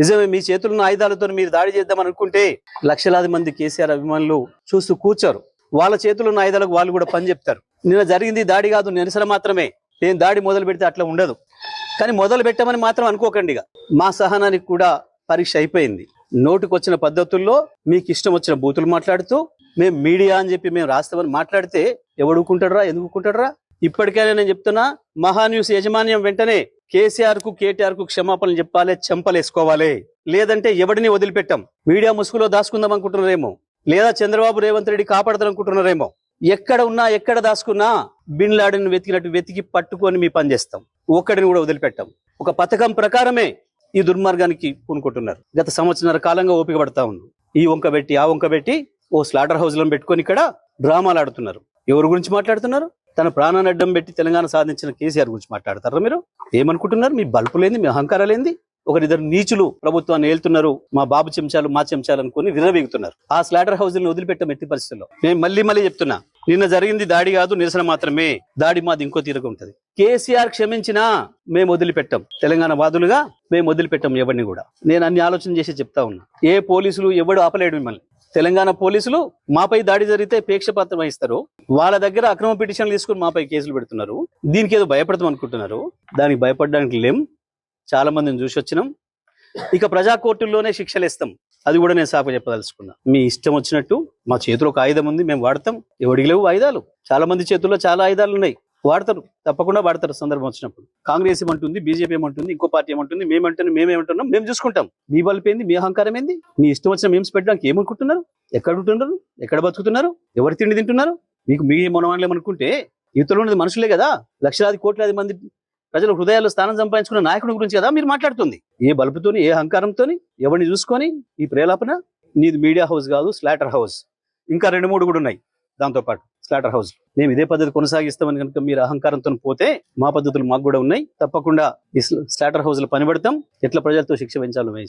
నిజమే మీ చేతులను ఉన్న ఆయుధాలతో మీరు దాడి చేద్దామని అనుకుంటే లక్షలాది మంది కేసీఆర్ అభిమానులు చూస్తూ కూర్చోరు. వాళ్ళ చేతులున్న ఆయుధాలకు వాళ్ళు కూడా పని చెప్తారు. నిన్న జరిగింది దాడి కాదు నిరసన మాత్రమే. నేను దాడి మొదలు పెడితే అట్లా ఉండదు. కానీ మొదలు పెట్టమని మాత్రం అనుకోకండి మా సహనానికి కూడా పరీక్ష అయిపోయింది. నోటికొచ్చిన పద్ధతుల్లో మీకు ఇష్టం వచ్చిన బూతులు మాట్లాడుతూ మేము మీడియా అని చెప్పి మేము రాస్తామని మాట్లాడితే ఎవడుకుంటాడరా ఎందుకుంటాడరా ఇప్పటికైనా నేను చెప్తున్నా మహాన్యూస్ యాజమాన్యం వెంటనే కేసీఆర్కు కేటీఆర్కు క్షమాపణలు చెప్పాలి చెంపలేసుకోవాలి. లేదంటే ఎవడిని వదిలిపెట్టాం? మీడియా ముసుగులో దాచుకుందాం అనుకుంటున్నారేమో? లేదా చంద్రబాబు రేవంత్ రెడ్డి కాపాడతారు అనుకుంటున్నారేమో? ఎక్కడ ఉన్నా ఎక్కడ దాచుకున్నా బిన్ లాడెన్ వెతికినట్టు వెతికి పట్టుకొని మీ పని చేస్తాం. ఒక్కడిని కూడా వదిలిపెట్టాం. ఒక పథకం ప్రకారమే ఈ దుర్మార్గానికి పూనుకుంటున్నారు. గత సంవత్సరాల కాలంగా ఓపిక పడతా ఉంది. ఈ వంక పెట్టి ఆ వంక పెట్టి ఓ స్లాటర్ హౌస్ పెట్టుకొని ఇక్కడ డ్రామాలు ఆడుతున్నారు. ఎవరి గురించి మాట్లాడుతున్నారు? తన ప్రాణాన్ని అడ్డం పెట్టి తెలంగాణ సాధించిన కేసీఆర్ గురించి మాట్లాడతారా మీరు? ఏమనుకుంటున్నారు? మీ బల్పులేంది మీ అహంకారాలేంది ఒకరిద్దరు నీచులు ప్రభుత్వాన్ని ఏళ్తున్నారు మా బాబు చెంచాలు మా చెంచాలు అనుకుని విర్రవీగుతున్నారు. ఆ స్లాటర్ హౌస్ని వదిలిపెట్టాం ఎట్టి పరిస్థితుల్లో? నేను మళ్ళీ మళ్ళీ చెప్తున్నా. నిన్న జరిగింది దాడి కాదు నిరసన మాత్రమే. దాడి మాది ఇంకో తీరుగా ఉంటది. కేసీఆర్ క్షమించినా మేము వదిలిపెట్టాం. తెలంగాణ వాదులుగా మేము వదిలిపెట్టాం ఎవరిని కూడా. నేను అన్ని ఆలోచన చేసి చెప్తా ఉన్నా. ఏ పోలీసులు ఎవడు ఆపలేడు మిమ్మల్ని. తెలంగాణ పోలీసులు మాపై దాడి జరిగితే పేక్షపాత్రం వహిస్తారు. వాళ్ళ దగ్గర అక్రమ పిటిషన్లు తీసుకుని మాపై కేసులు పెడుతున్నారు. దీనికి ఏదో భయపడతాం అనుకుంటున్నారు. దానికి భయపడడానికి లేం. చాలా మందిని చూసి వచ్చినాం. ఇక ప్రజా కోర్టుల్లోనే శిక్షలు ఇస్తాం అది కూడా నేను సాప చెప్పదలుచుకున్నా. మీ ఇష్టం వచ్చినట్టు మా చేతిలో ఒక ఆయుధం ఉంది మేము వాడతాం. ఎవడికి లేవు ఆయుధాలు. చాలా మంది చేతుల్లో చాలా ఆయుధాలు ఉన్నాయి. వాడతారు. తప్పకుండా వాడతారు సందర్భం వచ్చినప్పుడు. కాంగ్రెస్ ఏమంటుంది బీజేపీ ఏమంటుంది ఇంకో పార్టీ ఏమంటుంది మేమంటున్నాం మేమేమంటున్నాం మేము చూసుకుంటాం. మీ బలిపోయింది మీ అహంకారం ఏంది? మీ ఇష్టం వచ్చిన మేమ్స్ పెట్టడానికి ఏమనుకుంటున్నారు? ఎక్కడ ఉంటున్నారు? ఎక్కడ బతుకుతున్నారు? ఎవరు తిండి తింటున్నారు? మీకు మీ మనవాళ్ళు ఏమనుకుంటే ఇతరులు ఉన్నది మనుషులే కదా. లక్షలాది కోట్లాది మంది ప్రజల హృదయాల్లో స్థానం సంపాదించుకున్న నాయకుడి గురించి కదా మీరు మాట్లాడుతుంది. ఏ బలుపుతోని ఏ అహంకారంతోని ఎవరిని చూసుకొని ఈ ప్రేలాపన? నీది మీడియా హౌస్ కాదు స్లాటర్ హౌస్. ఇంకా రెండు మూడు కూడా ఉన్నాయి దాంతో పాటు స్లాటర్ హౌస్ మేము ఇదే పద్ధతి కొనసాగిస్తామని కనుక మీరు అహంకారంతో పోతే మా పద్ధతులు మాకు కూడా ఉన్నాయి. తప్పకుండా ఈ స్లాటర్ హౌస్లో పనిపడతాం. ఎట్లా ప్రజలతో శిక్ష పెంచాలో